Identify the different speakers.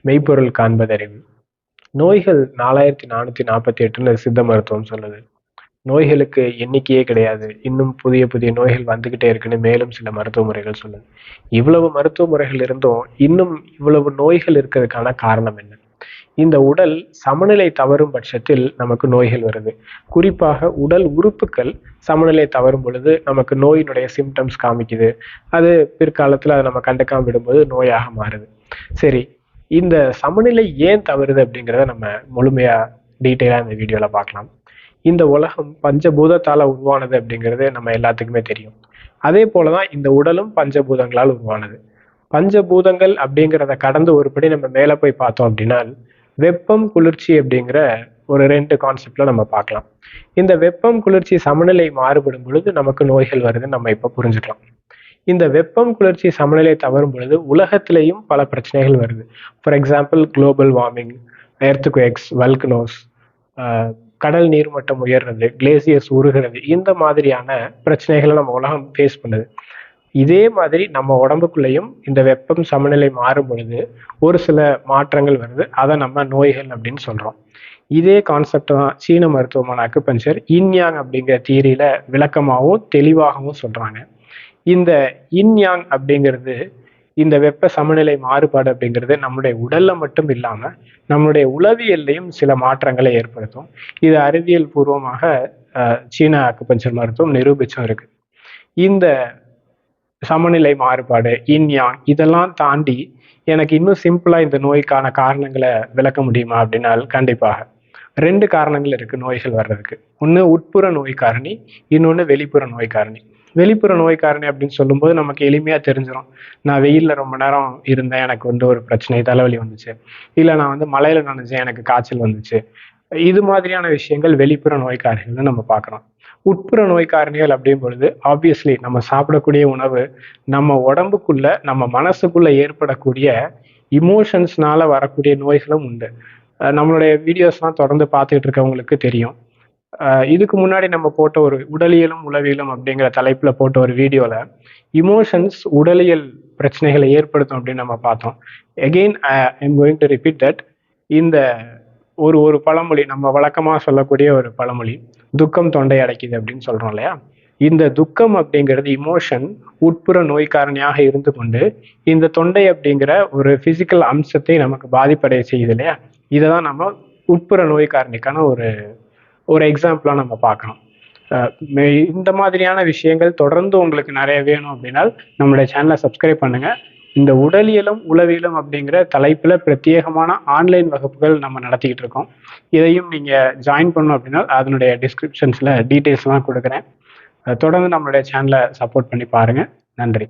Speaker 1: மெய்ப்பொருள் காண்பதறிவு. நோய்கள் நாலாயிரத்தி நானூத்தி நாற்பத்தி எட்டுன்னு சித்த மருத்துவம் சொல்லுது. நோய்களுக்கு எண்ணிக்கையே கிடையாது. இன்னும் புதிய புதிய நோய்கள் வந்துகிட்டே இருக்குன்னு மேலும் சில மருத்துவ முறைகள் சொல்லுது. இவ்வளவு மருத்துவ முறைகள் இருந்தும் இன்னும் இவ்வளவு நோய்கள் இருக்கிறதுக்கான காரணம் என்ன? இந்த உடல் சமநிலை தவறும் பட்சத்தில் நமக்கு நோய்கள் வருது. குறிப்பாக உடல் உறுப்புகள் சமநிலை தவறும் பொழுது நமக்கு நோயினுடைய சிம்டம்ஸ் காமிக்குது. அது பிற்காலத்தில் அதை நம்ம கண்டுக்காம விடும்போது நோயாக மாறுது. சரி இந்த சமநிலை ஏன் தவறுது அப்படிங்கிறத நம்ம முழுமையா டீட்டெயிலாக இந்த வீடியோவில் பார்க்கலாம். இந்த உலகம் பஞ்சபூதத்தால் உருவானது அப்படிங்கிறது நம்ம எல்லாத்துக்குமே தெரியும். அதே போலதான் இந்த உடலும் பஞ்சபூதங்களால் உருவானது. பஞ்சபூதங்கள் அப்படிங்கிறத கடந்து ஒருபடி நம்ம மேலே போய் பார்த்தோம் அப்படின்னா வெப்பம் குளிர்ச்சி அப்படிங்கிற ஒரு ரெண்டு கான்செப்ட்ல நம்ம பார்க்கலாம். இந்த வெப்பம் குளிர்ச்சி சமநிலை மாறுபடும் பொழுது நமக்கு நோய்கள் வருதுன்னு நம்ம இப்போ புரிஞ்சுக்கலாம். இந்த வெப்பம் குளிர்ச்சி சமநிலை தவறும் பொழுது உலகத்திலையும் பல பிரச்சனைகள் வருது. For example global warming earthquakes volcanoes கடல் நீர்மட்டம் உயர்றது கிளேசியர்ஸ் உருகிறது இந்த மாதிரியான பிரச்சனைகளை நம்ம உலகம் ஃபேஸ் பண்ணுது. இதே மாதிரி நம்ம உடம்புக்குள்ளேயும் இந்த வெப்பம் சமநிலை மாறும் பொழுது ஒரு சில மாற்றங்கள் வருது. அதை நம்ம நோய்கள் அப்படின்னு சொல்றோம். இதே கான்செப்ட் தான் சீன மருத்துவமான அக்குபஞ்சர் இன்யாங் அப்படிங்கிற தீரியில விளக்கமாகவும் தெளிவாகவும் சொல்றாங்க. இந்த இன்யாங் அப்படிங்கிறது இந்த வெப்ப சமநிலை மாறுபாடு அப்படிங்கிறது நம்முடைய உடல்ல மட்டும் இல்லாம நம்மளுடைய உளவியல்லையும் சில மாற்றங்களை ஏற்படுத்தும். இது அறிவியல் பூர்வமாக சீன அக்குபஞ்சர் மருத்துவம் நிரூபிச்சும் இருக்கு. இந்த சமநிலை மாறுபாடு இன்யாங் இதெல்லாம் தாண்டி எனக்கு இன்னும் சிம்பிளா இந்த நோய்க்கான காரணங்களை விளக்க முடியுமா அப்படின்னால் கண்டிப்பாக. ரெண்டு காரணங்கள் இருக்கு நோய்கள் வர்றதுக்கு. ஒன்று உட்புற நோய் காரணி இன்னொன்று வெளிப்புற நோய் காரணி வெளிப்புற நோய் காரணி அப்படின்னு சொல்லும்போது நமக்கு எளிமையாக தெரிஞ்சிடும் நான் வெயிலில் ரொம்ப நேரம் இருந்தேன் எனக்கு வந்து ஒரு பிரச்சனை தலைவலி வந்துச்சு. இல்லை நான் வந்து மலையில் நினைச்சேன் எனக்கு காய்ச்சல் வந்துச்சு. இது மாதிரியான விஷயங்கள் வெளிப்புற நோய் காரணிகள்னு நம்ம பார்க்குறோம். உட்புற நோய் காரணிகள் பொழுது ஆப்வியஸ்லி நம்ம சாப்பிடக்கூடிய உணவு நம்ம உடம்புக்குள்ள நம்ம மனசுக்குள்ள ஏற்படக்கூடிய இமோஷன்ஸ்னால வரக்கூடிய நோய்களும் உண்டு. நம்மளுடைய வீடியோஸ்லாம் தொடர்ந்து பார்த்துக்கிட்டு இருக்கவங்களுக்கு தெரியும். இதுக்கு முன்னாடி நம்ம போட்ட ஒரு உடலியலும் உளவியலும் அப்படிங்கிற தலைப்புல போட்ட ஒரு வீடியோல இமோஷன்ஸ் உடலியல் பிரச்சனைகளை ஏற்படுத்தும் அப்படின்னு நம்ம பார்த்தோம். Again I am going to repeat that இந்த ஒரு ஒரு பழமொழி நம்ம வழக்கமாக சொல்லக்கூடிய ஒரு பழமொழி துக்கம் தொண்டை அடைக்குது அப்படின்னு சொல்றோம் இல்லையா? இந்த துக்கம் அப்படிங்கிறது இமோஷன் உட்புற நோய்க்காரணியாக இருந்து கொண்டு இந்த தொண்டை அப்படிங்கிற ஒரு பிசிக்கல் அம்சத்தை நமக்கு பாதிப்படைய செய்யுது இல்லையா? இதை தான் நம்ம உட்புற நோய்க்காரணிக்கான ஒரு ஒரு எக்ஸாம்பிளாக நம்ம பார்க்கணும் இந்த மாதிரியான விஷயங்கள் தொடர்ந்து உங்களுக்கு நிறைய வேணும் அப்படின்னா நம்மளுடைய சேனலை சப்ஸ்கிரைப் பண்ணுங்கள் இந்த உடலியலும் உளவியலும் அப்படிங்கிற தலைப்பில் பிரத்யேகமான ஆன்லைன் வகுப்புகள் நம்ம நடத்திக்கிட்டு இருக்கோம். இதையும் நீங்கள் ஜாயின் பண்ணணும் அப்படின்னா அதனுடைய டிஸ்கிரிப்ஷன்ஸில் டீட்டெயில்ஸ்லாம் கொடுக்குறேன். தொடர்ந்து நம்மளுடைய சேனலை சப்போர்ட் பண்ணி பாருங்கள் நன்றி.